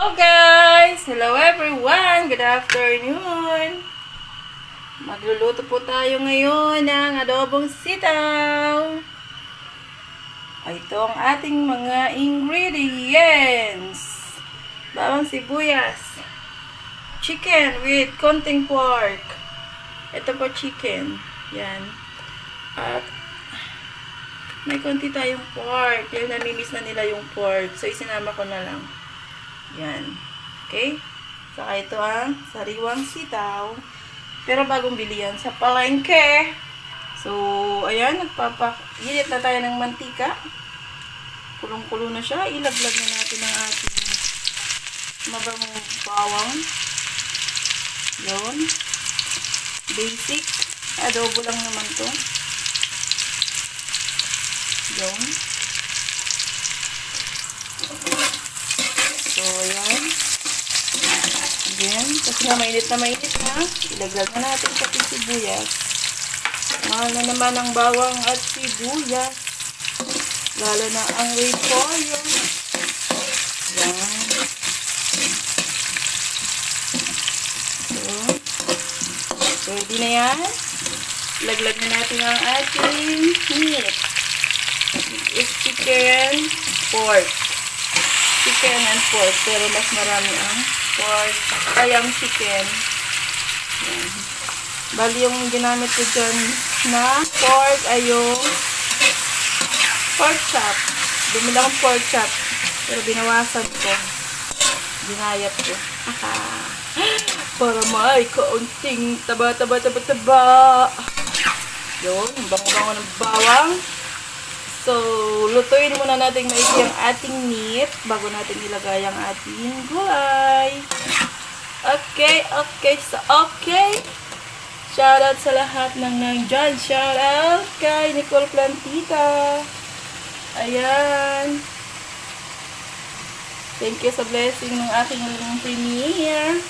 Hello guys! Hello everyone! Good afternoon! Magluluto po tayo ngayon ng adobong sitaw. Ito ang ating mga ingredients. Bawang sibuyas. Chicken with konting pork. Ito po chicken. Yan. At may konti tayong pork. Yung namimiss na nila yung pork. So, isinama ko na lang. Yan. Okay? Saka ito ang sariwang sitaw. Pero bagong bili yan sa palengke. So, ayan, nagpapainit na tayo ng mantika. Kulong-kulo na siya. Ilaglag na natin ang ating mabangong bawang. Yun. Basic. Adobo lang naman to. Yun. So, ayan. Again, kasi na mainit na mainit na, ilaglag na natin sa sibuyas. Mahal na naman ang bawang at sibuyas. Lalo na ang repolyo. Yan. So, pwede na yan. Laglag na natin ang ating meat. Chicken, pork chicken and pork, pero mas marami ang pork, ay ang chicken. Yan. Bali yung ginamit ko dyan na pork ay yung pork chop. Bumili akong pork chop, pero binawasan ko. Binayat ko. Para may kaunting taba, taba, taba, taba. Yun, bango-bango ng bawang. So, lutuin muna natin maigi ang ating meat bago natin ilagay ang ating gulay. Okay, okay, so okay. Shoutout sa lahat ng nandyan. Shoutout kay Nicole Plantita. Ayan. Thank you sa blessing ng aking premiere.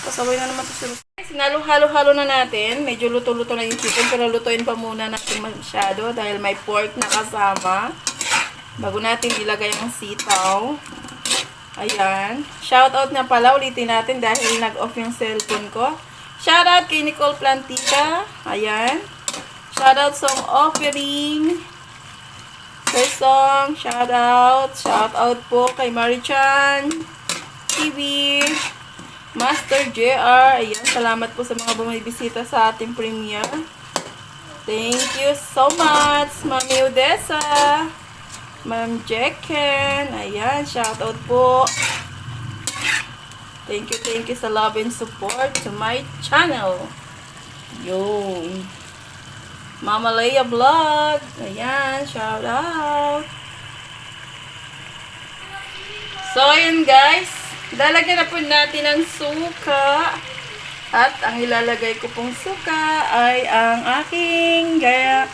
Pasaway na naman ito si Sinalo-halo-halo na natin. Medyo luto-luto na yung chicken. Pero lutuin pa muna natin masyado. Dahil may pork na kasama. Bago natin ilagay ang sitaw. Ayan. Shoutout na pala. Ulitin natin dahil nag-off yung cellphone ko. Shoutout kay Nicole Plantita. Ayan. Shoutout song offering. First song. Shoutout. Shoutout po kay Marichan. TV. Master JR. Ayan, salamat po sa mga bumibisita sa ating premiere. Thank you so much, Mami Odessa. Ma'am Jekken. Ayan, shoutout po. Thank you, thank you sa love and support to my channel. Yun. Mama Leia Vlog. Ayan, shoutout. So, ayan guys. Lalagyan na po natin ng suka. At ang ilalagay ko pong suka ay ang aking gaya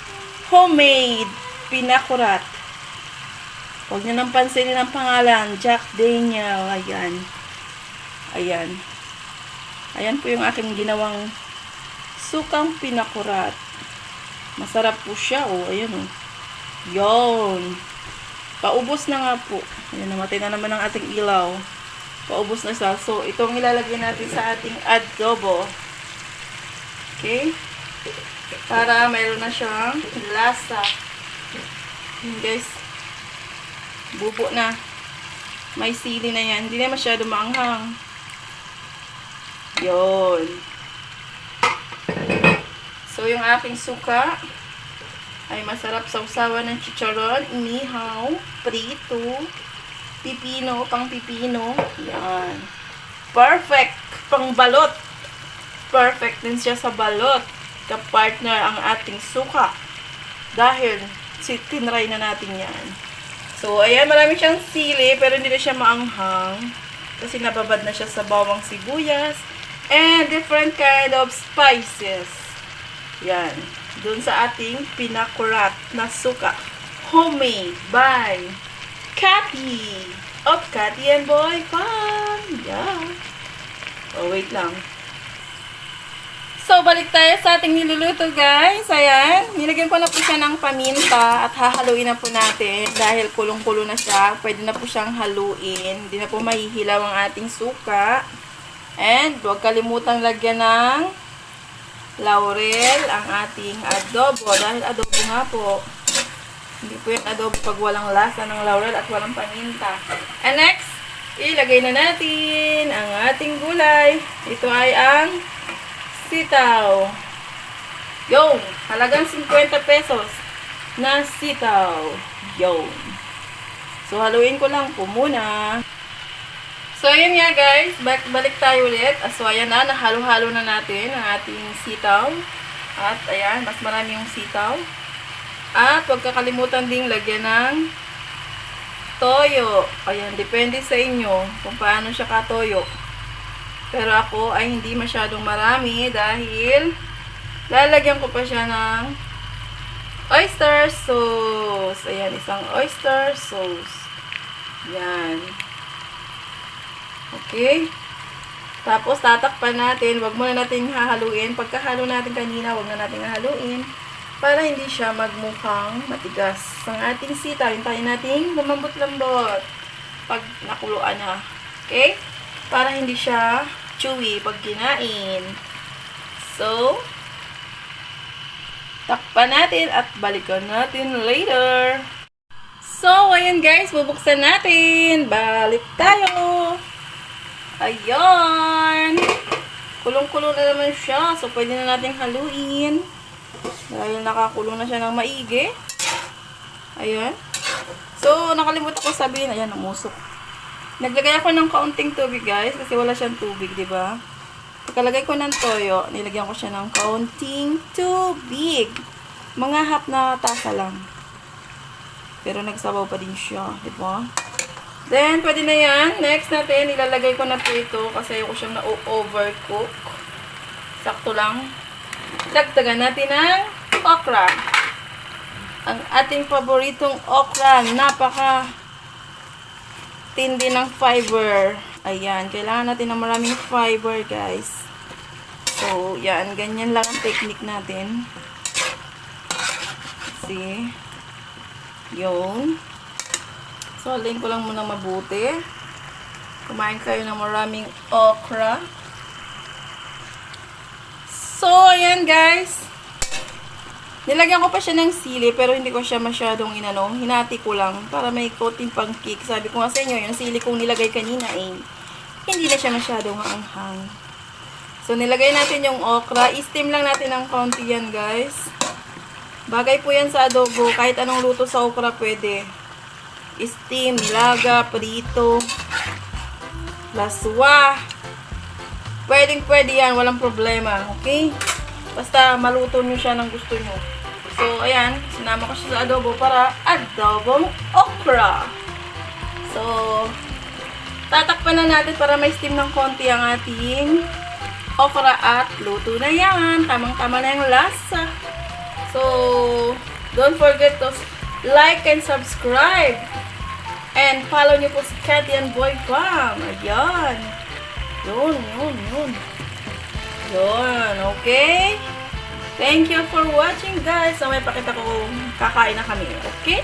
homemade pinakurat. Huwag niyo nang pansinin ang pangalan. Jack Daniel. Ayan. Ayan. Ayan po yung aking ginawang sukang pinakurat. Masarap po siya. Oh, ayan oh. Yon. Paubos na nga po. Ayan, namatay na naman ang ating ilaw. Paubos na siya. So, itong ilalagay natin sa ating adobo. Okay? Para mayroon na siyang lasa. Yun guys. Bubo na. May sili na yan. Hindi na masyado maanghang. Yun. So, yung aking suka ay masarap sausawan ng chicharon, inihaw, prito, pipino, pang pipino. Yan. Perfect! Pang balot. Perfect din siya sa balot. Ka-partner ang ating suka. Dahil, si tinry na natin yan. So, ayan, marami siyang sili, pero hindi na siya maanghang. Kasi nababad na siya sa bawang sibuyas. And different kind of spices. Yan. Doon sa ating pinakurat na suka. Homemade by Cathy of Cathy and Boy Fun. Yeah. Oh, wait lang. So, balik tayo sa ating niluluto, guys. Ayan. Nilagyan ko na po siya ng paminta at hahaluin na po natin dahil kulong-kulo na siya. Pwede na po siyang haluin. Hindi na po mahihilaw ang ating suka. And, huwag kalimutang lagyan ng laurel ang ating adobo. Dahil adobo nga po. Hindi po yung adobo pag walang lasa ng laurel at walang paminta. And next, ilagay na natin ang ating gulay. Ito ay ang sitaw. Yo, halagang 50 pesos na sitaw. Yo. So, haluin ko lang po muna. So, ayun nga guys. Balik, balik tayo ulit. Ah, So, ayan na. Nahalo-halo na natin ang ating sitaw. At, ayan. Mas marami yung sitaw. At, huwag kakalimutan ding lagyan ng toyo. Ayan, depende sa inyo kung paano siya katoyo. Pero ako ay hindi masyadong marami dahil lalagyan ko pa siya ng oyster sauce. Ayan, isang oyster sauce. Yan. Okay. Tapos, tatakpan natin. Huwag muna natin hahaluin. Pagkahalo natin kanina, huwag na natin hahaluin. Para hindi siya magmukhang matigas. Ang ating sitaw, hintayin natin lumambot-lambot. Pag nakuluan na. Okay? Para hindi siya chewy pag kinain. So, takpan natin at balikan natin later. So, ayan guys, bubuksan natin. Balik tayo. Ayan. Kulong-kulong na naman siya. So, pwede na natin haluin. Dahil nakakulong na siya ng maigi. Ayan. So, nakalimutan ko sabihin. Ayan, umusok. Naglagay ako ng kaunting tubig, guys. Kasi wala siyang tubig, di ba? Pagkalagay ko ng toyo, nilagyan ko siya ng kaunting tubig. Mga half na tasa lang. Pero nagsabaw pa din siya, di ba? Then, pwede na yan. Next natin, ilalagay ko na ito kasi ayoko siyang na-overcook. Sakto lang. Dagdagan natin ng okra. Ang ating paboritong okra. Napaka tindi ng fiber. Ayan. Kailangan natin ng maraming fiber, guys. So, yan. Ganyan lang ang technique natin. See? Yun. So, alin ko lang muna mabuti. Kumain kayo ng maraming okra. So, ayan guys. Nilagyan ko pa siya ng sili, pero hindi ko siya masyadong inano. Hinati ko lang para may coating pang cake. Sabi ko nga sa inyo, yung sili kong nilagay kanina eh, hindi na siya masyadong maanghang. So, nilagay natin yung okra. I-steam lang natin ng konti yan, guys. Bagay po yan sa adobo. Kahit anong luto sa okra pwede. Steam, nilaga, prito, laswa. Pwedeng pwede yan. Walang problema. Okay? Basta maluto nyo siya ng gusto nyo. So, ayan. Sinama ko siya sa adobo para adobong okra. So, tatakpan na natin para may steam ng konti ang ating okra at luto na yan. Tamang-tama na yung lasa. So, don't forget to like and subscribe. And follow niyo po si Cathy and Boy Farm. Ayan. Yun, yun, yun. Yun, okay? Thank you for watching guys. So, may pakita ko kakain na kami. Okay?